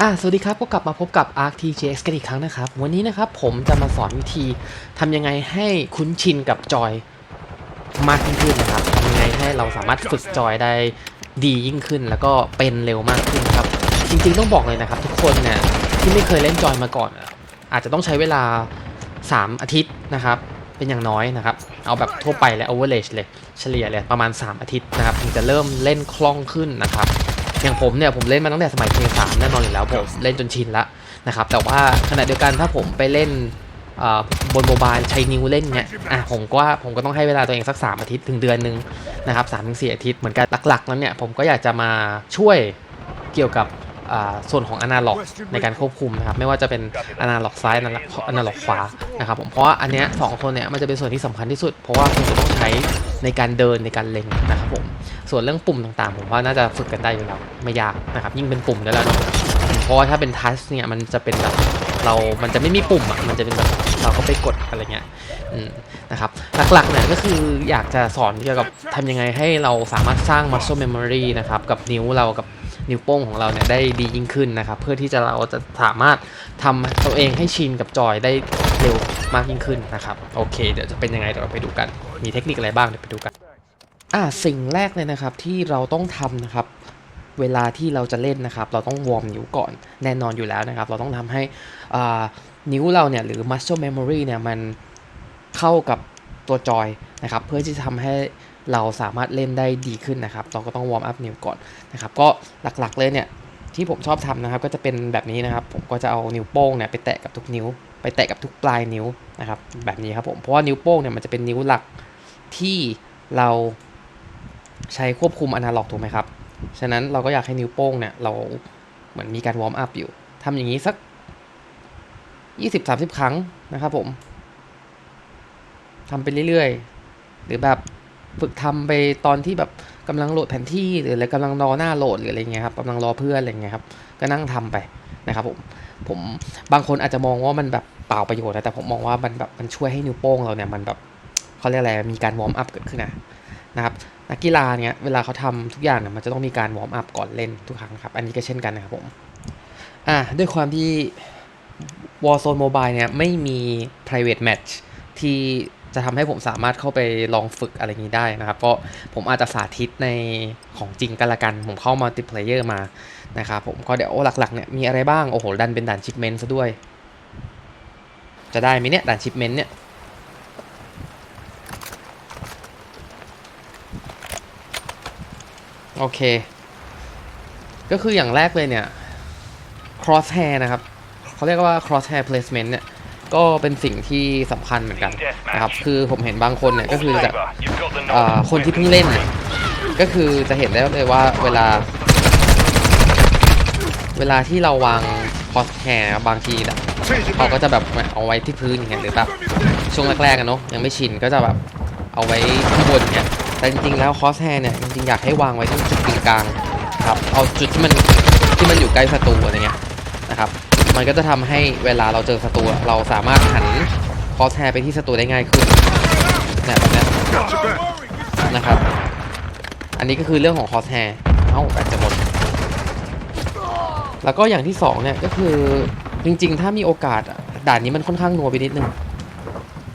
อ่าสวัสดีครับ ก็กลับมาพบกับ Arc TJX กันอีกครั้งนะครับ วันนี้นะครับผมจะมาสอนวิธีทำยังไงให้คุ้นชินกับจอยมากยิ่งขึ้นนะครับทำยังไงให้เราสามารถฝึกจอยได้ดียิ่งขึ้น แล้วก็เป็นเร็วมากขึ้นครับ จริงๆต้องบอกเลยนะครับ ทุกคนเนี่ยที่ไม่เคยเล่นจอยมาก่อน อาจจะต้องใช้เวลา 3 อาทิตย์นะครับ เป็นอย่างน้อยนะครับ เอาแบบทั่วไปและ average เลยเฉลี่ยเลยประมาณ 3 อาทิตย์นะครับถึงจะเริ่มเล่นคล่องขึ้นนะครับ อย่างผมเนี่ยผมเล่นมาตั้งแต่สมัยเพย์สามแน่นอนอยู่แล้วผมเล่นจนชินละนะครับแต่ว่าขณะเดียวกันถ้าผมไปเล่นเอ่อบนโมบายใช้นิ้วเล่นเนี่ยอะผมก็ว่าผมก็ต้องให้เวลาตัวเองสัก 3 อาทิตย์ถึงเดือนหนึ่งนะครับสามถึงสี่อาทิตย์เหมือนกันหลักๆแล้วเนี่ยผมก็อยากจะมาช่วยเกี่ยวกับอ่าส่วนของอนาล็อกในการควบคุมนะครับไม่ว่าจะเป็นอนาล็อกซ้ายอนาล็อกอนาล็อกขวานะครับผมเพราะว่าอันเนี้ยสองตัวเนี่ยมันจะเป็นส่วนที่สำคัญที่สุด เพราะว่าคุณจะต้องใช้ ในการเดินในการเล็งนะครับผม ส่วนเรื่องปุ่มต่างๆ ผมว่าน่าจะฝึกกันได้อยู่แล้วไม่ยากนะครับ ยิ่งเป็นปุ่มได้แล้วเนอะเพราะว่าถ้าเป็นทัชเนี่ยมันจะเป็นแบบเรา มันจะไม่มีปุ่มอะ มันจะเป็นแบบเราก็ไปกดอะไรเงี้ยอืมนะครับ หลักๆเนี่ยก็คืออยากจะสอนเกี่ยวกับทำยังไงให้เราสามารถสร้าง muscle memory นะครับ กับนิ้วเรากับนิ้วโป้งของเราเนี่ยได้ดียิ่งขึ้นนะครับ เพื่อที่จะเราจะสามารถทำตัวเองให้ชินกับจอยได้เร็วมากยิ่งขึ้นนะครับ โอเค เดี๋ยวจะเป็นยังไงเดี๋ยวเราไปดูกัน มีเทคนิคอะไรบ้างเดี๋ยวไปดูกันอ่าสิ่งแรกเลยนะครับที่เราต้องทำนะครับเวลาที่เราจะเล่นนะครับ เราต้องวอร์มนิ้วก่อนแน่นอนอยู่แล้วนะครับ เราต้องทำให้นิ้วเราเนี่ยหรือ muscle memory เนี่ยมันเข้ากับตัวจอยนะครับ เพื่อที่จะทำให้เราสามารถเล่นได้ดีขึ้นนะครับ เราก็ต้องวอร์มอัพนิ้วก่อนนะครับ ก็หลักๆเลยเนี่ย ที่ผมชอบทำนะครับ ก็จะเป็นแบบนี้นะครับ ผมก็จะเอานิ้วโป้งเนี่ยไปแตะกับทุกนิ้ว ไปแตะกับทุกปลายนิ้วนะครับ แบบนี้ครับผมเพราะว่านิ้วโป้งเนี่ยมันจะเป็นนิ้วหลักที่เราใช้ควบคุมอนาล็อกถูกไหมครับฉะนั้นเราก็อยากให้นิ้วโป้งเนี่ยเราเหมือนมีการวอร์มอัพอยู่ทำอย่างนี้สัก 20-30 ครั้งนะครับผมทำไปเรื่อยๆ หรือแบบฝึกทำไปตอนที่แบบ กำลังโหลดแผนที่หรืออะไรกำลังรอหน้าโหลดหรืออะไรเงี้ยครับกำลังรอเพื่อนอะไรเงี้ยครับก็นั่งทำไปนะครับผมผมบางคนอาจจะมองว่ามันแบบเปล่าประโยชน์นะแต่ผมมองว่ามันแบบมันช่วยให้นิ้วโป้งเราเนี่ยมันแบบเขาเรียกอะไรมีการวอร์มอัพเกิดขึ้นนะนะครับนักกีฬาเนี่ยเวลาเขาทำทุกอย่างเนี่ยมันจะต้องมีการวอร์มอัพก่อนเล่นทุกครั้งครับ อันนี้ก็เช่นกันนะครับผมอะด้วยความที่ Warzone Mobile เนี่ยไม่มี private match ที่ จะทำให้ผมสามารถเข้าไปลองฝึกอะไรนี้ได้นะครับ ก็ผมอาจจะสาธิตในของจริงกันละกัน ผมเข้ามัลติเพลเยอร์มานะครับผมก็เดี๋ยวหลักๆเนี่ยมีอะไรบ้าง โอ้โห ดันเป็นด่านชิปเมนต์ซะด้วย จะได้ไหมเนี่ยด่านชิปเมนต์เนี่ยโอเค ก็คืออย่างแรกเลยเนี่ย cross hair นะครับ เขาเรียกว่า cross hair placement เนี่ย ก็เป็นสิ่งที่สำคัญเหมือนกันนะครับคือผมเห็นบางคนเนี่ยก็คือจะอ่าคนที่เพิ่งเล่นเนี่ยก็คือจะเห็นได้เลยว่าเวลา เวลาที่เราวาง cross hair บางทีเนี่ยเขาก็จะแบบเอาไว้ที่พื้นอย่างเงี้ยหรือแบบช่วงแรกๆอะเนาะยังไม่ชินก็จะแบบเอาไว้ข้างบนเนี่ยแต่จริงๆแล้วคอสแฮร์เนี่ยจริงๆอยากให้วางไว้ที่จุดกึ่งกลางครับเอาจุดที่มันที่มันอยู่ใกล้ศัตรูอะไรเงี้ยนะครับ มันก็จะทำให้เวลาเราเจอศัตรูเราสามารถหันคอสแฮร์ไปที่ศัตรูได้ง่ายขึ้นนแบบเนี้ยนะครับ อันนี้ก็คือเรื่องของคอสแฮร์เอ้าแบตจะหมด แล้วก็อย่างที่สองเนี่ยก็คือจริงๆ ถ้ามีโอกาสด่านนี้มันค่อนข้างนัวไปนิดนึง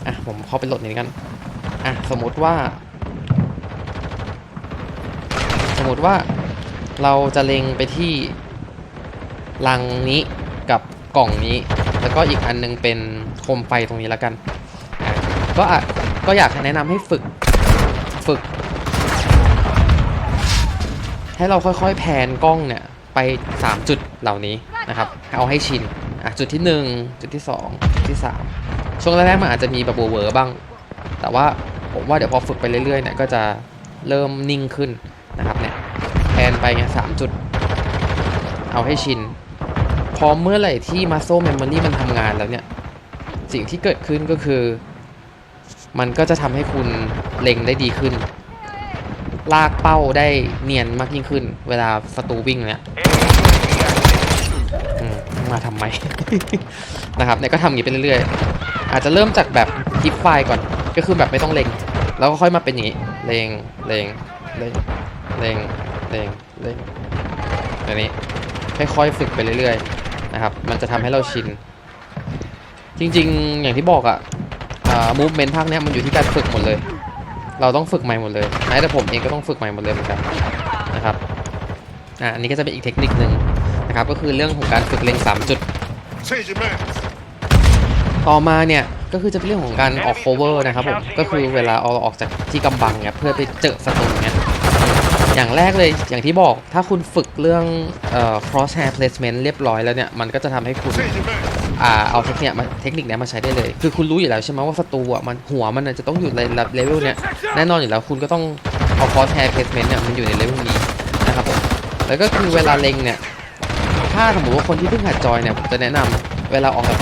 อะผมเข้าไปโหลดนี้กันอะสมมติว่า สมมติว่าเราจะเล็งไปที่ลังนี้ กับกล่องนี้ แล้วก็อีกอันนึงเป็นโคมไฟตรงนี้แล้วกันก็อาจก็อยากแนะนำให้ฝึกฝึก ให้เราค่อยๆแพนกล้องเนี่ยไป 3 จุดเหล่านี้นะครับเอาให้ชินอะจุดที่ 1 จุดที่ 2 จุดที่ 3 ช่วงแรกๆมันอาจจะมีแบบเวอร์บ้าง แต่ว่าผมว่าเดี๋ยวพอฝึกไปเรื่อยๆเนี่ยก็จะเริ่มนิ่งขึ้นนะครับเนี่ยแทนไปไงสามจุด เอาให้ชิน อเมื่อไหร่ที่ muscle memory มันทำงานแล้วเนี่ย สิ่งที่เกิดขึ้นก็คือ มันก็จะทำให้คุณเล็งได้ดีขึ้น ลากเป้าได้เนียนมากยิ่งขึ้น เวลาศัตรูวิ่งเนี่ยมมาทำไม นะครับเนี่ยก็ทำอย่างนี้ไปเรื่อยๆ อาจจะเริ่มจากแบบทิปไฟล์ก่อน ก็คือแบบไม่ต้องเล็ง แล้วก็ค่อยมาเป็นอย่างนี้ เล็ง เล็ง เล็ง เล็ง เล็ง เล็งแบบนี้ค่อยๆฝึกไปเรื่อยๆ นะครับ มันจะทำให้เราชิน จริงๆ อย่างที่บอกอะอ่า movement ภาคเนี้ยมันอยู่ที่การฝึกหมดเลย เราต้องฝึกใหม่หมดเลยแม้แต่ผมเองก็ต้องฝึกใหม่หมดเลยเหมือนกันนะครับอ่าอันนี้ก็จะเป็นอีกเทคนิคหนึ่งนะครับ ก็คือเรื่องของการฝึกเล็ง3จุด ต่อมาเนี่ยก็คือจะเป็นเรื่องของการออก cover นะครับผม ก็คือเวลาเอาออกจากที่กำบังเนี่ยเพื่อไปเจอศัตรูเนี่ย อย่างแรกเลยอย่างที่บอกถ้าคุณฝึกเรื่องเอ่อ cross hair placement เรียบร้อยแล้วเนี่ย มันก็จะทำให้คุณอ่าเอาเทคนิคมาเทคนิคนี้มาใช้ได้เลย คือคุณรู้อยู่แล้วใช่ไหมว่าศัตรูอะมันหัวมันจะต้องอยู่ในระดับเลเวลเนี้ยแน่นอนอยู่แล้วคุณก็ต้องเอา cross hair placement เนี่ยมันอยู่ในเลเวลนี้นะครับผมแล้วก็คือเวลาเล็งเนี่ยถ้าสมมติว่าคนที่เพิ่งหัดจอยเนี่ยผมจะแนะนำเวลาออกจาก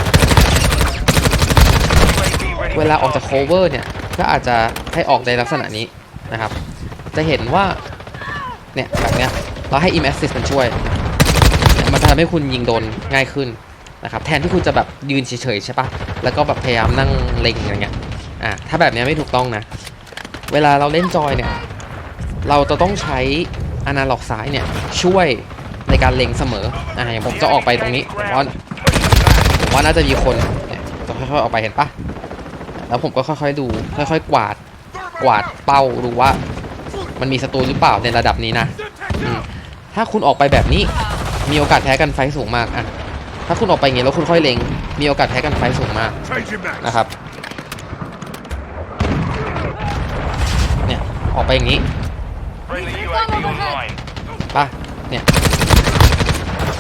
เวลาออกจาก cover เนี่ยก็อาจจะให้ออกในลักษณะนี้นะครับจะเห็นว่า เนี่ยแบบเนี้ยเราให้ im assist มันช่วย มันจะทำให้คุณยิงโดนง่ายขึ้นนะครับแทนที่คุณจะแบบยืนเฉยๆใช่ปะแล้วก็แบบพยายามนั่งเล็งอย่างเงี้ยอ่าถ้าแบบเนี้ยไม่ถูกต้องนะ เวลาเราเล่นจอยเนี่ย เราจะต้องใช้อนาล็อกซ้ายเนี่ยช่วยในการเล็งเสมออ่าอย่างผมจะออกไปตรงนี้ผมว่าผมว่าน่าจะมีคนเนี่ยจะค่อยๆออกไปเห็นปะแล้วผมก็ค่อยๆดูค่อยๆกวาดกวาดเป้าดูว่า มันมีศัตรูหรือเปล่าในระดับนี้นะถ้าคุณออกไปแบบนี้ มีโอกาสแพ้กันไฟสูงมากอะถ้าคุณออกไปอย่างงี้แล้วคุณค่อยเล็ง มีโอกาสแพ้กันไฟสูงมากนะครับเนี่ยออกไปอย่างนี้ป่ะเนี่ย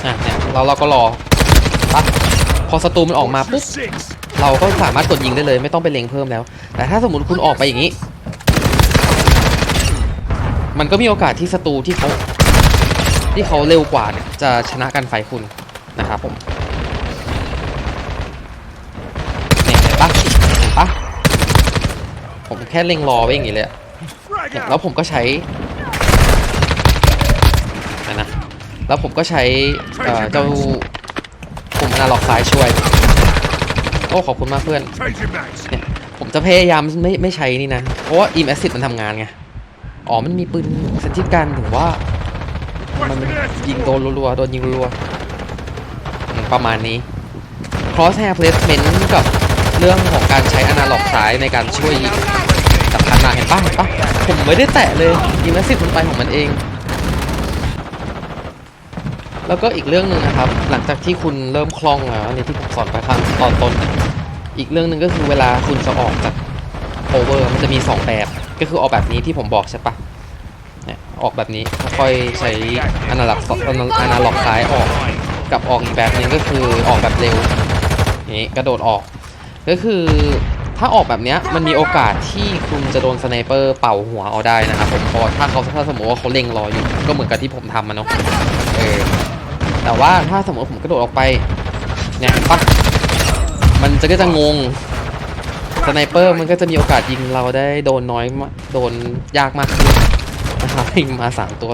อะเนี่ยเราเราก็รอป่ะพอศัตรูมันออกมาปุ๊บเราก็สามารถกดยิงได้เลย ไม่ต้องไปเล็งเพิ่มแล้ว แต่ถ้าสมมติคุณออกไปอย่างนี้ มันก็มีโอกาสที่ศัตรูที่เขาที่เขาเร็วกว่าเนี่ยจะชนะกันไฟคุณนะครับผมเนี่ยเห็นปะเห็นปะผมแค่เล็งรอไว้อย่างนี้เลยแล้วผมก็ใช้นะแล้วผมก็ใช้เอ่อเจ้าปุ่มอนาล็อกซ้ายช่วย โอ้ขอบคุณมากเพื่อนเนี่ยผมจะพยายามไม่ไม่ใช้นี่นะ เพราะว่า e m a s s i v e มันทำงานไง อ๋อ มันมีปืนเซนทิกันถึงว่า มันยิงโดนรัวๆ โดนยิงรัวๆประมาณนี้ cross hair placement กับเรื่องของการใช้อนาล็อกซ้ายในการช่วยยิงสำคัญมากเห็นป่ะเห็นปะผมไม่ได้แตะเลย e m a s s i v e มันไปของมันเอง แล้วก็อีกเรื่องหนึ่งนะครับ หลังจากที่คุณเริ่มคล่องแล้วในที่ผมสอนไปข้างตอนต้นอีกเรื่องหนึ่งก็คือเวลาคุณจะออกจาก over มันจะมี 2 แบบ ก็คือออกแบบนี้ที่ผมบอกใช่ปะเนี่ยออกแบบนี้ค่อยใช้อนาล็อกอนาล็อกซ้ายออกกับออกอีกแบบนึงก็คือออกแบบเร็วนี่กระโดดออก ก็คือถ้าออกแบบนี้มันมีโอกาสที่คุณจะโดนสไนเปอร์เป่าหัวเอาได้นะครับผมพราะถ้าเขาถ้าสมมติว่าเขาเล็งรออยู่ก็เหมือนกับที่ผมทำมันเนาะเออแต่ว่าถ้าสมมติผมกระโดดออกไปเนี่ยปะมันจะก็จะงง สไนเปอร์มันก็จะมีโอกาสยิงเราได้โดนน้อยมาโดนยากมากขึ้นนะครับยิงมาสามตัว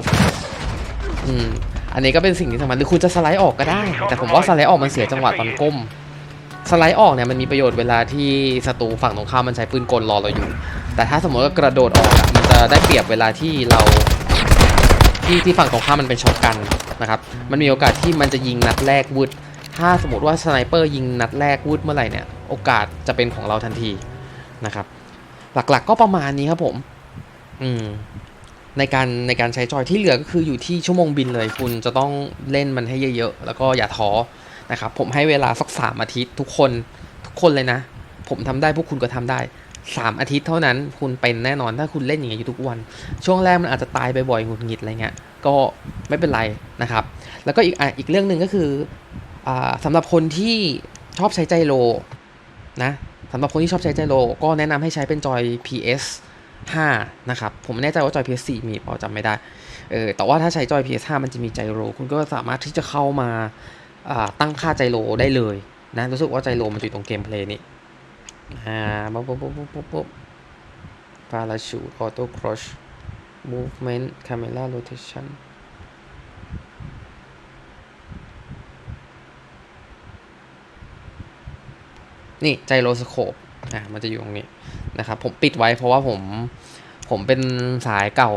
อืมอันนี้ก็เป็นสิ่งที่สำคัญหรือคุณจะสไลด์ออกก็ได้ แต่ผมว่าสไลด์ออกมันเสียจังหวะตอนก้มสไลด์ออกเนี่ยมันมีประโยชน์เวลาที่ศัตรูฝั่งตรงข้ามมันใช้ปืนกลรอเราอยู่ แต่ถ้าสมมติว่ากระโดดออกมันจะได้เปรียบเวลาที่เราที่ที่ฝั่งตรงข้ามมันเป็นช็อตกันนะครับ มันมีโอกาสที่มันจะยิงนัดแรกวืดถ้าสมมติว่าสไนเปอร์ยิงนัดแรกวืดเมื่อไหร่เนี่ย โอกาสจะเป็นของเราทันทีนะครับ หลักๆก็ประมาณนี้ครับผม อืมในการในการใช้จอยที่เหลือก็คืออยู่ที่ชั่วโมงบินเลย คุณจะต้องเล่นมันให้เยอะๆ แล้วก็อย่าท้อนะครับ ผมให้เวลาสักสามอาทิตย์ทุกคนทุกคนเลยนะ ผมทำได้พวกคุณก็ทำได้สามอาทิตย์เท่านั้นคุณเป็นแน่นอนถ้าคุณเล่นอย่างเงี้ยอยู่ทุกวัน ช่วงแรกมันอาจจะตายไปบ่อยหงุดหงิดอะไรเงี้ยก็ไม่เป็นไรนะครับ แล้วก็อีกอะอีกเรื่องหนึ่งก็คืออ่าสำหรับคนที่ชอบใช้ใจโล นะสำหรับคนที่ชอบใช้ใจโลก็แนะนำให้ใช้เป็นจอย PS 5 นะครับ ผมไม่แน่ใจว่าจอย PS4 มีเปล่าจำไม่ได้เออแต่ว่าถ้าใช้จอย PS5 มันจะมีไจโร คุณก็สามารถที่จะเข้ามาตั้งค่าไจโรได้เลยนะรู้สึกว่าไจโรมันอยู่ตรงเกมเพลย์นี่อ่าปุ๊บปุ๊บปุ๊บปุ๊บปุ๊บปุ๊บ parachute auto crush movement camera rotation นี่ไจโรสโคปอ่ามันจะอยู่ตรงนี้นะครับผมปิดไว้เพราะว่าผมผมเป็นสายเก่า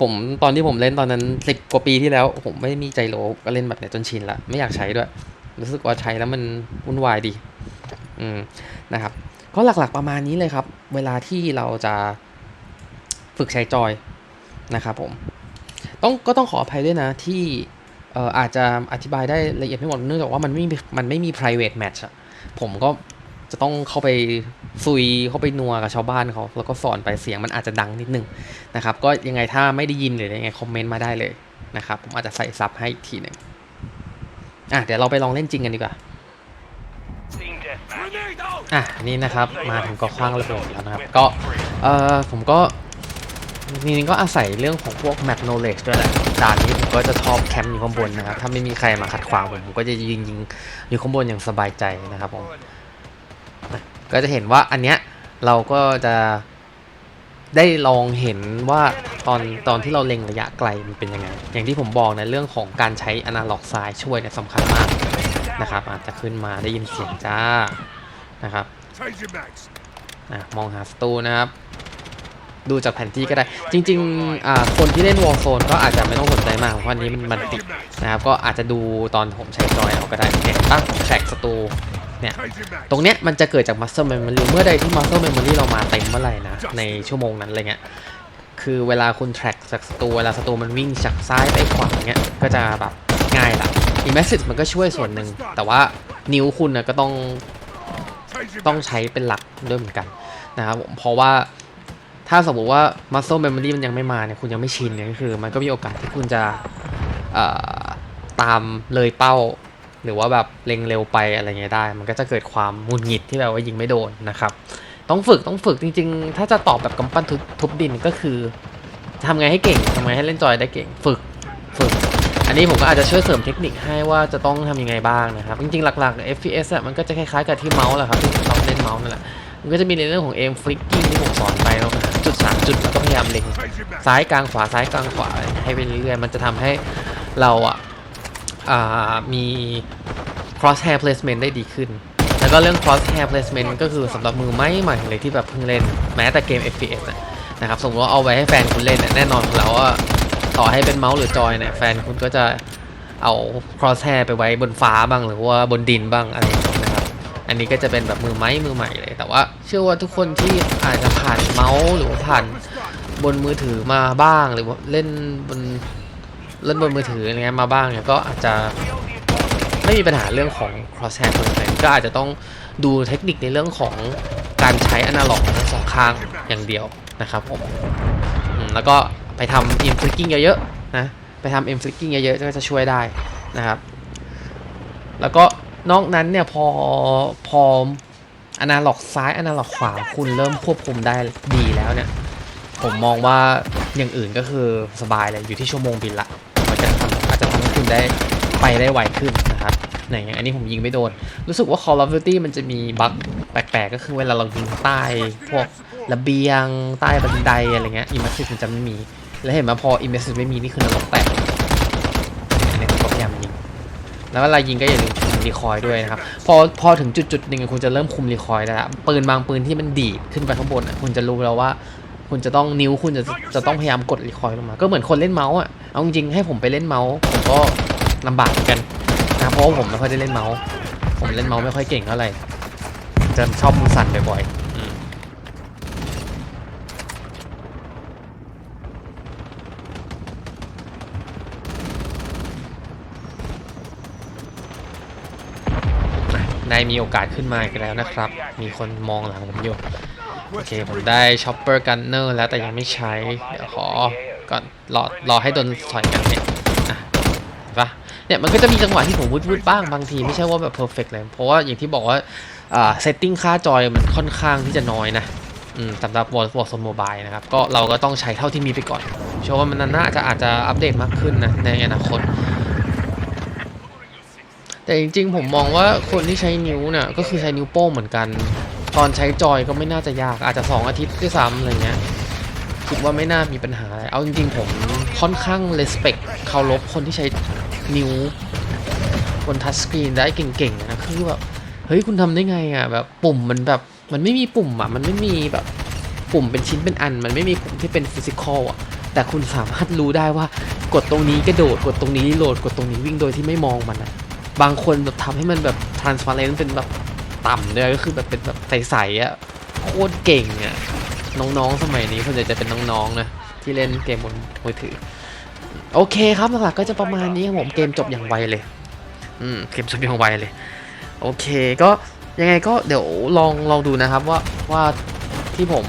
ผมตอนที่ผมเล่นตอนนั้นสิบกว่าปีที่แล้ว ผมไม่มีใจโลก็เล่นแบบเนี้ยจนชินละไม่อยากใช้ด้วย รู้สึกว่าใช้แล้วมันวุ่นวายดี อืมนะครับ ก็หลักๆประมาณนี้เลยครับ เวลาที่เราจะฝึกใช้จอยนะครับผม ต้องก็ต้องขออภัยด้วยนะที่อออาจจะอธิบายได้ละเอียดไม่หมดเนื่องจากว่ามันไม่มีมันไม่มี private match อะ ผมก็จะต้องเข้าไปซุยเข้าไปนัวกับชาวบ้านเขาแล้วก็สอนไปเสียงมันอาจจะดังนิดนึงนะครับ ก็ยังไงถ้าไม่ได้ยินหรือยังไงคอมเมนต์มาได้เลยนะครับ ผมอาจจะใส่ซับให้อีกทีหนึ่งอะเดี๋ยวเราไปลองเล่นจริงกันดีกว่าอะนี่นะครับมาถึงก็คว้างระเบิดแล้วนะครับ ก็เออผมก็ จริงๆก็อาศัยเรื่องของพวก map knowledge ด้วยแหละด่านนี้ผมก็จะชอบแคมป์อยู่ข้างบนนะครับ ถ้าไม่มีใครมาขัดขวางผมผมก็จะยิงยิงอยู่ข้างบนอย่างสบายใจนะครับผม ก็จะเห็นว่าอันเนี้ยเราก็จะได้ลองเห็นว่าตอนตอนที่เราเล็งระยะไกลมันเป็นยังไง อย่างที่ผมบอกในะเรื่องของการใช้อนาล็อกซ้ายช่วยเนี่ยสำคัญมากนะครับ อาจจะขึ้นมาได้ยินเสียงจ้านะครับ Change your mags. อะมองหาศัตรูนะครับ ดูจากแผนที่ก็ได้ จริงๆ คนที่เล่นวอลโซนก็อาจจะไม่ต้องสนใจมากเพราะอันนี้มันมันติดนะครับ ก็อาจจะดูตอนผมใช้จอยเอาก็ได้เนี่ยตั้งแทร็กศัตรู Change your mags. ตรงเนี้ยมันจะเกิดจาก muscle memory เมื่อใดที่ muscle memory เรามาเต็มเมื่อไหร่นะ ในชั่วโมงนั้นอะไรเงี้ย คือเวลาคุณ track จากศัตรูเวลาศัตรูมันวิ่งจากซ้ายไปขวาเงี้ย ก็จะแบบง่ายละ immersive มันก็ช่วยส่วนหนึ่ง แต่ว่านิ้วคุณนะก็ต้องต้องใช้เป็นหลักด้วยเหมือนกันนะครับเพราะว่า ถ้าสมมติว่า muscle memory มันยังไม่มาเนี่ยคุณยังไม่ชินเนี่ยก็คือ มันก็มีโอกาสที่คุณจะตามเลยเป้า หรือว่าแบบเล็งเร็วไปอะไรเงี้ยได้ มันก็จะเกิดความหงุดหงิดที่แบบว่ายิงไม่โดนนะครับ ต้องฝึกต้องฝึกจริง ๆ ถ้าจะตอบแบบกำปั้นทุบดินก็คือทำไงให้เก่งทำไงให้เล่นจอยได้เก่งฝึกฝึกอันนี้ผมก็อาจจะช่วยเสริมเทคนิคให้ว่าจะต้องทำยังไงบ้างนะครับ จริงๆ หลักๆ FPS อะมันก็จะคล้ายๆกับที่เมาส์แหละครับที่เราเล่นเมาส์นั่นแหละ มันก็จะมีในเรื่องของ aim flicking ที่ผมสอนไปแล้วนะจุดสามจุดแล้วก็พยายามเล็งซ้ายกลางขวาซ้ายกลางขวาให้ไปเรื่อยๆมันจะทำให้เราอะอ่ามี cross hair placement ได้ดีขึ้น แล้วก็เรื่อง cross hair placement ก็คือสำหรับมือไม่ใหม่เลยที่แบบเพิ่งเล่นแม้แต่เกม FPS นะนะครับสมมติว่าเอาไว้ให้แฟนคุณเล่นเนี่ยแน่นอนแล้วว่าต่อให้เป็นเมาส์หรือจอยเนี่ยแฟนคุณก็จะเอา cross hair ไปไว้บนฟ้าบ้างหรือว่าบนดินบ้างอะไร อันนี้ก็จะเป็นแบบมือไม้มือใหม่เลย แต่ว่าเชื่อว่าทุกคนที่อาจจะผ่านเมาส์หรือว่าผ่านบนมือถือมาบ้าง หรือว่าเล่นบนเล่นบนมือถืออะไรเงี้ยมาบ้างเนี่ยก็อาจจะไม่มีปัญหาเรื่องของ cross hair ปนก็อาจจะต้องดูเทคนิคในเรื่องของการใช้อนาล็อกทั้งสองข้างอย่างเดียวนะครับผมแล้วก็ไปทำ in flicking เยอะๆนะไปทำ in flicking เยอะๆก็จะช่วยได้นะครับ แล้วก็ นอกนั้นเนี่ยพอพออนาล็อกซ้ายอนาล็อกขวาคุณเริ่มควบคุมได้ดีแล้วเนี่ย ผมมองว่าอย่างอื่นก็คือสบายเลยอยู่ที่ชั่วโมงบินละมันจะทำอาจจะทำให้คุณได้ไปได้ไวขึ้นนะครับไหนอย่างอันนี้ผมยิงไม่โดน รู้สึกว่า Call of Duty มันจะมีบั๊กแปลกๆ ก็คือเวลาเรายิงใต้พวกระเบียงใต้บันไดอะไรเงี้ย Immersive มันจะไม่มี แล้วเห็นไหมพอ Immersive ไม่มี นี่คือนรกแตกอันนี้ผมพยายามยิง แล้วเวลายิงก็อย่าลืม รีคอยด้วยนะครับ พอพอถึงจุดจุดหนึ่งคุณจะเริ่มคุมรีคอยล์ได้ละปืนบางปืนที่มันดีดขึ้นไปข้างบนคุณจะรู้แล้วว่า คุณจะต้องนิ้วคุณจะจะต้องพยายามกดรีคอยล์ลงมา ก็เหมือนคนเล่นเมาส์อะเอาจริงๆให้ผมไปเล่นเมาส์ผมก็ลำบากเหมือนกันนะเพราะว่าผมไม่ค่อยได้เล่นเมาส์ผมเล่นเมาส์ไม่ค่อยเก่งเท่าไหร่จะชอบมือสั่นบ่อยๆ อืมอะได้มีโอกาสขึ้นมาอีกแล้วนะครับ มีคนมองหลังผมอยู่ โอเค ผมได้ช็อปเปอร์กันเนอร์แล้วแต่ยังไม่ใช้ เดี๋ยวขอก่อนรอรอให้โดนสอยกันเนี่ยอะเห็นปะเนี่ยมันก็จะมีจังหวะที่ผมวุดวุดบ้างบางทีไม่ใช่ว่าแบบเพอร์เฟกเลย เพราะว่าอย่างที่บอกว่าอ่าเซตติ้งค่าจอยมันค่อนข้างที่จะน้อยนะอืมสำหรับวอลวอลโซนโมบายนะครับ ก็เราก็ต้องใช้เท่าที่มีไปก่อน เชื่อว่ามันน่าจะอาจจะอัปเดตมากขึ้นนะในอนาคต แต่จริงๆผมมองว่าคนที่ใช้นิ้วเนี่ยก็คือใช้นิ้วโป้งเหมือนกัน ตอนใช้จอยก็ไม่น่าจะยากอาจจะ 2 อาทิตย์ด้วยซ้ำอะไรเงี้ยคิดว่าไม่น่ามีปัญหา เอาจริงๆผมค่อนข้าง respect เคารพคนที่ใช้นิ้วบนทัชสกรีนได้เก่งๆนะคือแบบเฮ้ยคุณทำได้ไงอะแบบปุ่มมันแบบมันไม่มีปุ่มอะมันไม่มีแบบปุ่มเป็นชิ้นเป็นอัน มันไม่มีปุ่มที่เป็นฟิสิกอลอะแต่คุณสามารถรู้ได้ว่ากดตรงนี้กระโดดกดตรงนี้โหลดกดตรงนี้วิ่งโดยที่ไม่มองมันนะ บางคนแบบทำให้มันแบบ transparent เป็นแบบต่ำเลยก็คือแบบเป็นแบบใสๆอะโคตรเก่งอะน้องๆ สมัยนี้ส่วนใหญ่จะเป็นน้องๆนะที่เล่นเกมบนมือถือ โอเคครับหลักๆก็จะประมาณนี้ครับผมเกมจบอย่างไวเลย อืมเกมจบอย่างไวเลย โอเคก็ยังไงก็เดี๋ยวลองลองดูนะครับว่าว่าที่ผม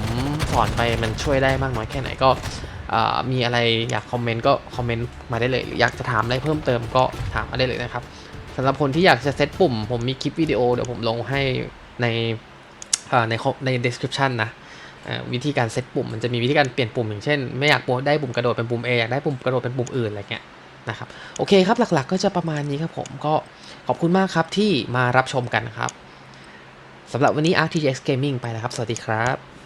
สอนไปมันช่วยได้มากน้อยแค่ไหนก็มีอะไรอยากคอมเมนต์ก็คอมเมนต์มาได้เลย อยากจะถามอะไรเพิ่มเติมก็ถามมาได้เลยนะครับ สำหรับคนที่อยากจะเซตปุ่ม ผมมีคลิปวิดีโอเดี๋ยวผมลงให้ในในใน description นะวิธีการเซตปุ่มมันจะมีวิธีการเปลี่ยนปุ่มอย่างเช่น ไม่อยากได้ปุ่มกระโดดเป็นปุ่ม A อยากได้ปุ่มกระโดดเป็นปุ่มอื่นอะไรเงี้ยนะครับโอเคครับหลักๆ ก็จะประมาณนี้ครับผมก็ขอบคุณมากครับที่มารับชมกันครับสำหรับวันนี้ RTX Gaming ไปแล้วครับ สวัสดีครับ